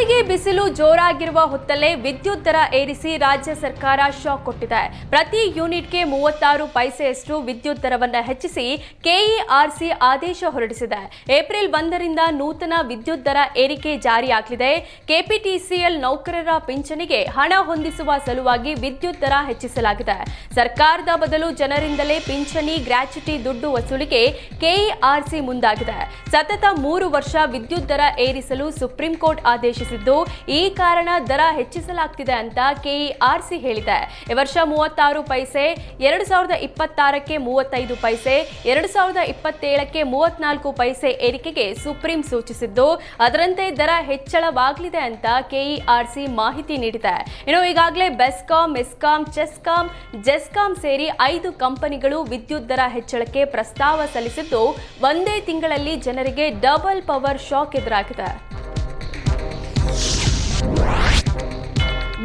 ಬೇಸಿಗೆ ಬಿಸಿಲು ಜೋರಾಗಿರುವ ಹೊತ್ತಲ್ಲೇ ವಿದ್ಯುತ್ ದರ ಏರಿಸಿ ರಾಜ್ಯ ಸರ್ಕಾರ ಶಾಕ್ ಕೊಟ್ಟಿದೆ. ಪ್ರತಿ ಯೂನಿಟ್ಗೆ ಮೂವತ್ತಾರು ಪೈಸೆಯಷ್ಟು ವಿದ್ಯುತ್ ದರವನ್ನ ಹೆಚ್ಚಿಸಿ ಕೆಇಆರ್ಸಿ ಆದೇಶ ಹೊರಡಿಸಿದೆ. ಏಪ್ರಿಲ್ ಒಂದರಿಂದ ನೂತನ ವಿದ್ಯುತ್ ದರ ಏರಿಕೆ ಜಾರಿಯಾಗಲಿದೆ. ಕೆಪಿಟಿಸಿಎಲ್ ನೌಕರರ ಪಿಂಚಣಿಗೆ ಹಣ ಹೊಂದಿಸುವ ಸಲುವಾಗಿ ವಿದ್ಯುತ್ ದರ ಹೆಚ್ಚಿಸಲಾಗಿದೆ. ಸರ್ಕಾರದ ಬದಲು ಜನರಿಂದಲೇ ಪಿಂಚಣಿ, ಗ್ರಾಚ್ಯುಟಿ, ದುಡ್ಡು ವಸೂಲಿಗೆ ಕೆಇಆರ್ಸಿ ಮುಂದಾಗಿದೆ. ಸತತ ಮೂರು ವರ್ಷ ವಿದ್ಯುತ್ ದರ ಏರಿಸಲು ಸುಪ್ರೀಂ ಕೋರ್ಟ್ ಆದೇಶಿಸಿದ್ದು ಈ ಕಾರಣ ದರ ಹೆಚ್ಚಿಸಲಾಗ್ತಿದೆ ಅಂತ ಕೆಇಆರ್ಸಿ ಹೇಳಿದೆ. ಈ ವರ್ಷ ಮೂವತ್ತಾರು ಪೈಸೆ, ಎರಡು ಸಾವಿರದ ಇಪ್ಪತ್ತಾರಕ್ಕೆ ಮೂವತ್ತೈದು ಪೈಸೆ, ಎರಡು ಸಾವಿರದ ಇಪ್ಪತ್ತೇಳಕ್ಕೆ ಮೂವತ್ನಾಲ್ಕು ಪೈಸೆ ಏರಿಕೆಗೆ ಸುಪ್ರೀಂ ಸೂಚಿಸಿದ್ದು, ಅದರಂತೆ ದರ ಹೆಚ್ಚಳವಾಗಲಿದೆ ಅಂತ ಕೆಇಆರ್ಸಿ ಮಾಹಿತಿ ನೀಡಿದೆ. ಇನ್ನು ಈಗಾಗಲೇ ಬೆಸ್ಕಾಂ, ಮೆಸ್ಕಾಂ, ಚೆಸ್ಕಾಂ, ಜೆಸ್ಕಾಂ ಸೇರಿ ಐದು ಕಂಪನಿಗಳು ವಿದ್ಯುತ್ ದರ ಹೆಚ್ಚಳಕ್ಕೆ ಪ್ರಸ್ತಾವ ಸಲ್ಲಿಸಿದ್ದು, ಒಂದೇ ತಿಂಗಳಲ್ಲಿ ಜನರಿಗೆ ಡಬಲ್ ಪವರ್ ಶಾಕ್ ಎದುರಾಗಿದೆ.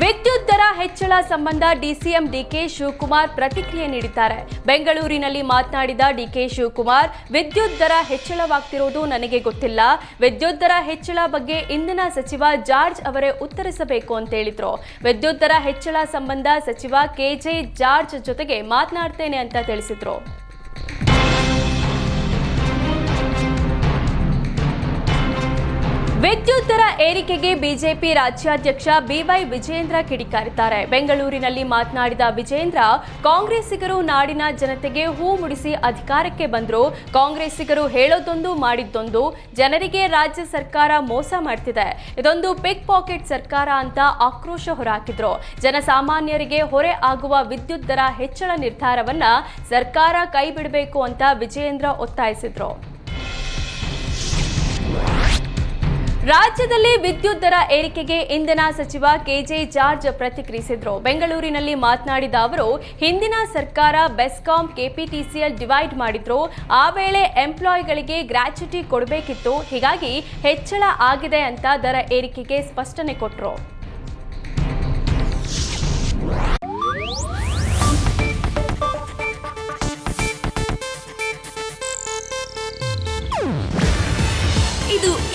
ವಿದ್ಯುತ್ ದರ ಹೆಚ್ಚಳ ಸಂಬಂಧ ಡಿಸಿಎಂ ಡಿಕೆ ಶಿವಕುಮಾರ್ ಪ್ರತಿಕ್ರಿಯೆ ನೀಡಿದ್ದಾರೆ. ಬೆಂಗಳೂರಿನಲ್ಲಿ ಮಾತನಾಡಿದ ಡಿಕೆ ಶಿವಕುಮಾರ್, ವಿದ್ಯುತ್ ದರ ಹೆಚ್ಚಳವಾಗ್ತಿರೋದು ನನಗೆ ಗೊತ್ತಿಲ್ಲ. ವಿದ್ಯುತ್ ದರ ಹೆಚ್ಚಳ ಬಗ್ಗೆ ಇಂಧನ ಸಚಿವ ಜಾರ್ಜ್ ಅವರೇ ಉತ್ತರಿಸಬೇಕು ಅಂತ ಹೇಳಿದ್ರು. ವಿದ್ಯುತ್ ದರ ಹೆಚ್ಚಳ ಸಂಬಂಧ ಸಚಿವ ಕೆಜೆ ಜಾರ್ಜ್ ಜೊತೆಗೆ ಮಾತನಾಡ್ತೇನೆ ಅಂತ ತಿಳಿಸಿದ್ರು. ವಿದ್ಯುತ್ ದರ ಏರಿಕೆಗೆ ಬಿಜೆಪಿ ರಾಜ್ಯಾಧ್ಯಕ್ಷ ಬಿವೈ ವಿಜೇಂದ್ರ ಕಿಡಿಕಾರಿದ್ದಾರೆ. ಬೆಂಗಳೂರಿನಲ್ಲಿ ಮಾತನಾಡಿದ ವಿಜೇಂದ್ರ ಕಾಂಗ್ರೆಸ್ಸಿಗರು ನಾಡಿನ ಜನತೆಗೆ ಹೂ ಮುಡಿಸಿ ಅಧಿಕಾರಕ್ಕೆ ಬಂದರು. ಕಾಂಗ್ರೆಸ್ಸಿಗರು ಹೇಳೋದೊಂದು ಮಾಡಿದ್ದೊಂದು. ಜನರಿಗೆ ರಾಜ್ಯ ಸರ್ಕಾರ ಮೋಸ ಮಾಡ್ತಿದೆ. ಇದೊಂದು ಪಿಕ್ ಪಾಕೆಟ್ ಸರ್ಕಾರ ಅಂತ ಆಕ್ರೋಶ ಹೊರಹಾಕಿದ್ರು. ಜನಸಾಮಾನ್ಯರಿಗೆ ಹೊರೆ ಆಗುವ ವಿದ್ಯುತ್ ದರ ಹೆಚ್ಚಳ ನಿರ್ಧಾರವನ್ನ ಸರ್ಕಾರ ಕೈ ಬಿಡಬೇಕು ಅಂತ ವಿಜೇಂದ್ರ ಒತ್ತಾಯಿಸಿದ್ರು. ರಾಜ್ಯದಲ್ಲಿ ವಿದ್ಯುತ್ ದರ ಏರಿಕೆಗೆ ಇಂಧನ ಸಚಿವ ಕೆಜೆ ಜಾರ್ಜ್ ಪ್ರತಿಕ್ರಿಯಿಸಿದ್ರು. ಬೆಂಗಳೂರಿನಲ್ಲಿ ಮಾತನಾಡಿದ ಅವರು, ಹಿಂದಿನ ಸರ್ಕಾರ ಬೆಸ್ಕಾಂ ಕೆಪಿಟಿಸಿಎಲ್ ಡಿವೈಡ್ ಮಾಡಿದ್ರು. ಆ ವೇಳೆ ಎಂಪ್ಲಾಯಿಗಳಿಗೆ ಗ್ರಾಚ್ಯುಟಿ ಕೊಡಬೇಕಿತ್ತು. ಹೀಗಾಗಿ ಹೆಚ್ಚಳ ಆಗಿದೆ ಅಂತ ದರ ಏರಿಕೆಗೆ ಸ್ಪಷ್ಟನೆ ಕೊಟ್ಟರು